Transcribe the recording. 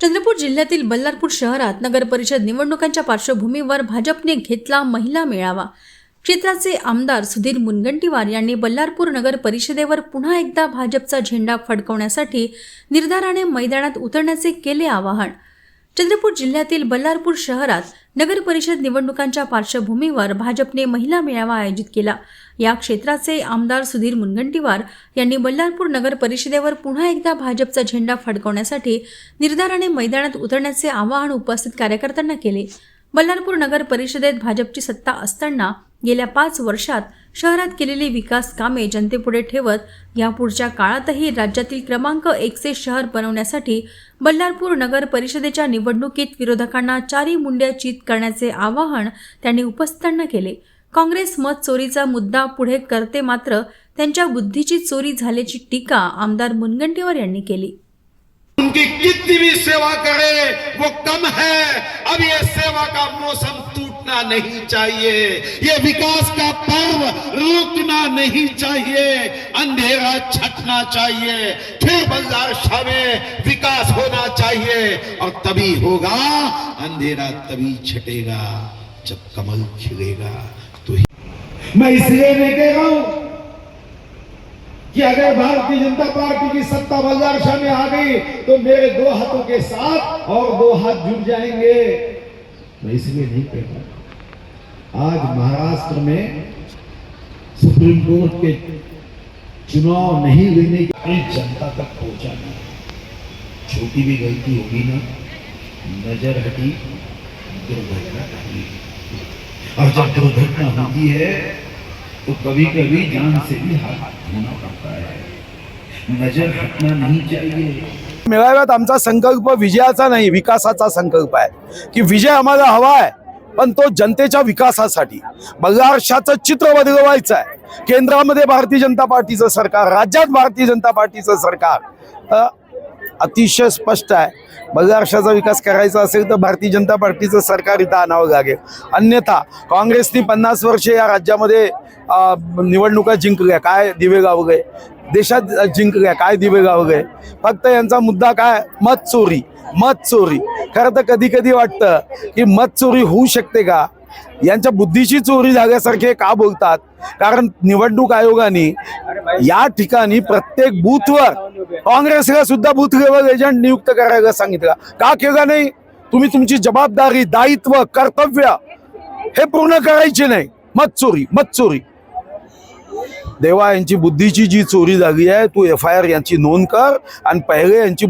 चंद्रपूर जिल्ह्यातील बल्लारपूर शहरात नगर परिषद निवडणुकांच्या पार्श्वभूमीवर भाजपने घेतला महिला मेळावा. क्षेत्राचे आमदार सुधीर मुनगंटीवार यांनी बल्लारपूर नगर परिषदेवर पुन्हा एकदा भाजपचा झेंडा फडकवण्यासाठी निर्धाराने मैदानात उतरण्याचे केले आवाहन. चंद्रपूर जिल्ह्यातील बल्लारपूर शहरात नगर परिषद निवडणुकांच्या पार्श्वभूमीवर भाजपने महिला मेळावा आयोजित केला. या क्षेत्राचे आमदार सुधीर मुनगंटीवार यांनी बल्लारपूर नगर परिषदेवर पुन्हा एकदा भाजपचा झेंडा फडकवण्यासाठी निर्धाराने मैदानात उतरण्याचे आवाहन उपस्थित कार्यकर्त्यांना केले. बल्लारपूर नगर परिषदेत भाजपची सत्ता असताना गेल्या पाच वर्षात शहरात केलेली विकास कामे जनतेपुढे ठेवत यापुढच्या काळातही राज्यातील क्रमांक एकचे शहर बनवण्यासाठी बल्लारपूर नगर परिषदेच्या निवडणुकीत विरोधकांना चारी मुंड्या चित करण्याचे आवाहन त्यांनी उपस्थितांना केले. काँग्रेस मत चोरीचा मुद्दा पुढे करते मात्र त्यांच्या बुद्धीची चोरी झाल्याची टीका आमदार मुनगंटीवार यांनी केली. उनकी कितनी भी सेवा करे, वो कम है। अब ये सेवा का मौसम टूटना नहीं चाहिए। ये विकास का पर्व रुकना नहीं चाहिए। अंधेरा छटना चाहिए। फिर शाह में विकास होना चाहिए। और तभी होगा, अंधेरा तभी छटेगा, जब कमल खिलेगा। तो ही मैं इसलिए नहीं कह रहा हूँ कि अगर भारतीय जनता पार्टी की सत्ता बाज़ार में आ गई। तो मेरे दो हाथों के साथ और दो हाथ जुड़ जाएँगे। मैं इसलिए नहीं कह रहा आज महाराष्ट्र में सुप्रीम कोर्ट के चुनाव नहीं लेने की जनता तक पहुंचाना छोटी भी गलती होगी ना। नज़र हटी, दुर्घटना और जब दुर्घटना होती है तो कभी कभी जान से भी हाथ धोना पड़ता है। नजर हटना नहीं चाहिए। मेळाव्यात आमचा संकल्प विजयाचा नाही विकासाचा संकल्प आहे. की विजय आम्हाला हवा आहे पण तो जनतेच्या विकासासाठी. बल्लारशाचं चित्र बदलवायचं आहे. केंद्रामध्ये भारतीय जनता पार्टीचं सरकार राज्यात भारतीय जनता पार्टीचं सरकार. अतिशय स्पष्ट आहे. महाराष्ट्राचा विकास करायचा असेल तर भारतीय जनता पार्टीचं सरकार इथं आणावं लागेल. अन्यथा काँग्रेसनी पन्नास वर्षे या राज्यामध्ये निवडणुका जिंकल्या. काय दिवे गावगे देशात जिंकल्या. काय दिवे गावगे फक्त यांचा मुद्दा काय? मत चोरी मत चोरी खरं तर कधी कधी वाटतं की मत चोरी होऊ शकते का? यांच्या बुद्धीची चोरी झाल्यासारखे का बोलतात? कारण निवडणूक आयोगाने या ठिकाणी प्रत्येक बूथवर काँग्रेसला सुद्धा बूथ लेवल एजंट नियुक्त करायला सांगितलं. का केलं नाही? तुम्ही तुमची जबाबदारी दायित्व कर्तव्य हे पूर्ण करायचे नाही. मत चोरी मत चोरी. देवा यांची बुद्धीची जी चोरी झाली आहे तू एफ आय आर यांची नोंद कर आणि पहिले यांची